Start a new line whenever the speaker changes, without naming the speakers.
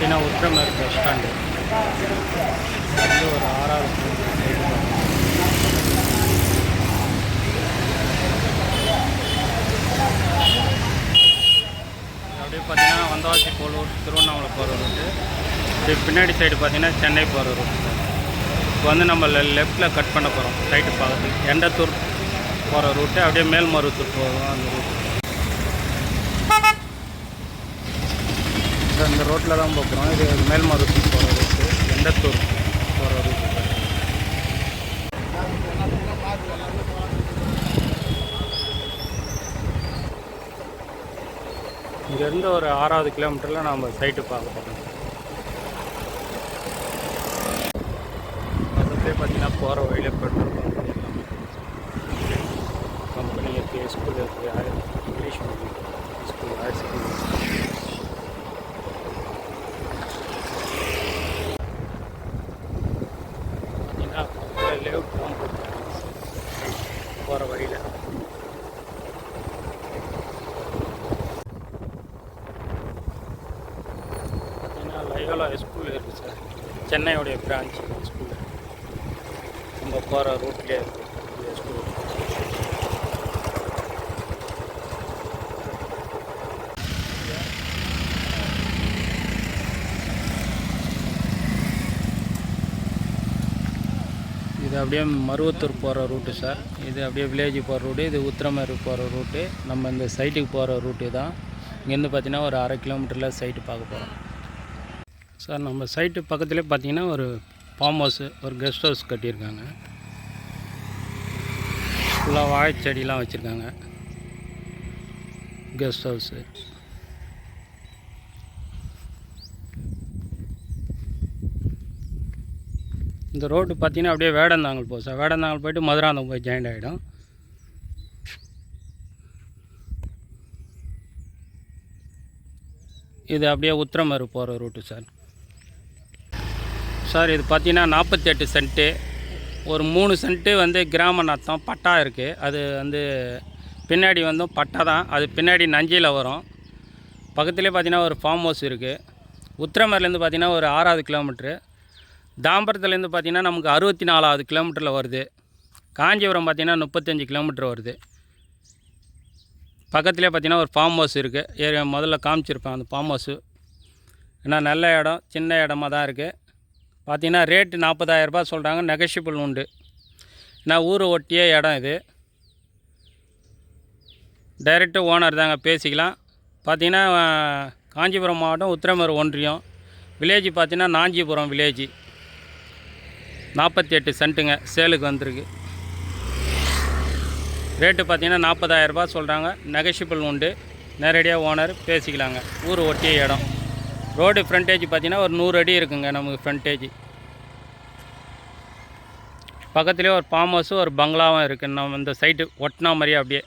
பார்த்தீங்கன்னா Uthiramerur bus stand வந்து ஒரு ஆறாவது அப்படியே பார்த்தீங்கன்னா வந்தவாசி போலூர் திருவண்ணாமலை போகிற ரூட்டு இப்படி பின்னாடி சைடு பார்த்தீங்கன்னா சென்னை போகிற ரூட் இப்போ வந்து நம்ம லெஃப்ட்டில் கட் பண்ண போகிறோம் ரைட்டு பார்க்கறதுக்கு எண்டத்தூர் போகிற ரூட்டு அப்படியே மேல்மருவத்தூர் போகிறோம் அந்த ரூட்டு இந்த ரோட்டில் தான் போகிறோம் இது மேல்மருவத்தூர் போகிற ரூட்டு எண்டத்தூர் போகிற ரூட்டு இங்கேருந்து ஒரு ஆறாவது கிலோமீட்டரில் நாம் சைட்டு பார்க்க போகிறோம் பக்கத்துலேயே பார்த்தீங்கன்னா போகிற வழியில் பெட்ரோல் பம்ப் எல்லாமே. கம்பெனி இருக்குது ஸ்கூல் இருக்குது லேஅவுட் போகிற வழியில். பார்த்தீங்கன்னா லயோலா ஸ்கூல் இருக்குது சார். சென்னையுடைய பிரான்ச் ஸ்கூல் நம்ம போகிற ரூட்லேயே இருக்குது ஸ்கூல் இது அப்படியே மருவத்தூர் போகிற ரூட்டு சார். இது அப்படியே வில்லேஜ் போகிற ரூட்டு இது உத்திரமேரு போகிற ரூட்டு. நம்ம இந்த சைட்டுக்கு போகிற ரூட்டு தான். இங்கேருந்து பார்த்திங்கன்னா ஒரு அரை கிலோமீட்டரில் சைட்டு பார்க்க போகிறோம். சார் நம்ம சைட்டு பக்கத்துலேயே பார்த்தீங்கன்னா ஒரு ஃபார்ம் ஹவுஸு ஒரு கெஸ்ட் ஹவுஸ் கட்டியிருக்காங்க. ஃபுல்லாக வாழைச்செடிலாம் வச்சுருக்காங்க. Guest house. இந்த ரோடு பார்த்தீங்கன்னா அப்படியே வேடந்தாங்கல் போகும் சார். வேடந்தாங்கல் போயிட்டு மதுராந்தகம் போய் ஜாயிண்ட் ஆகிடும் இது அப்படியே உத்திரமரு போகிற ரூட்டு சார். சார் இது பார்த்தீங்கன்னா நாற்பத்தி எட்டு சென்ட்டு. ஒரு மூணு சென்ட்டு வந்து கிராம நாத்தம் பட்டா இருக்குது அது வந்து பின்னாடி வந்து பட்டா தான். அது பின்னாடி நஞ்சியில் வரும். பக்கத்துலேயே பார்த்தீங்கன்னா ஒரு ஃபார்ம் ஹவுஸ் இருக்குது உத்திரமேர்லேருந்து பார்த்தீங்கன்னா ஒரு ஆறாவது கிலோமீட்ரு தாம்பரத்துலேருந்து பார்த்தீங்கன்னா நமக்கு அறுபத்தி நாலாவது கிலோமீட்டரில் வருது. காஞ்சிபுரம் பார்த்தீங்கன்னா முப்பத்தஞ்சு கிலோமீட்டர் வருது. பக்கத்துலேயே பார்த்தீங்கன்னா ஒரு ஃபார்ம் ஹவுஸ் இருக்குது ஏரியா முதல்ல காமிச்சிருப்பேன் அந்த ஃபார்ம் ஹவுஸு ஏன்னா நல்ல இடம் சின்ன இடமா தான் இருக்குது பார்த்திங்கன்னா ரேட்டு நாற்பதாயிரரூபா சொல்கிறாங்க நெகஷியபிள் உண்டு. ஏன்னா ஊரை ஒட்டிய இடம் இது. டைரெக்டு ஓனர் தாங்க பேசிக்கலாம். பார்த்தீங்கன்னா காஞ்சிபுரம் மாவட்டம் உத்திரமேறு ஒன்றியம். வில்லேஜ் பார்த்திங்கன்னா நாஞ்சிபுரம் வில்லேஜ் நாற்பத்தி எட்டு சென்ட்டுங்க சேலுக்கு வந்திருக்கு. ரேட்டு பார்த்தீங்கன்னா நாற்பதாயிரரூபா சொல்கிறாங்க நெகஷிபிள் உண்டு. நேரடியாக ஓனர் பேசிக்கலாங்க. ஊர் ஒட்டிய இடம். ரோடு ஃப்ரண்டேஜ் பார்த்தீங்கன்னா ஒரு நூறு அடி இருக்குங்க நமக்கு ஃப்ரண்டேஜ் பக்கத்துலேயே ஒரு ஃபார்ம் ஹவுஸும் ஒரு பங்களாவும் இருக்குது நம்ம இந்த சைட்டு ஒட்டினா மாதிரியே அப்படியே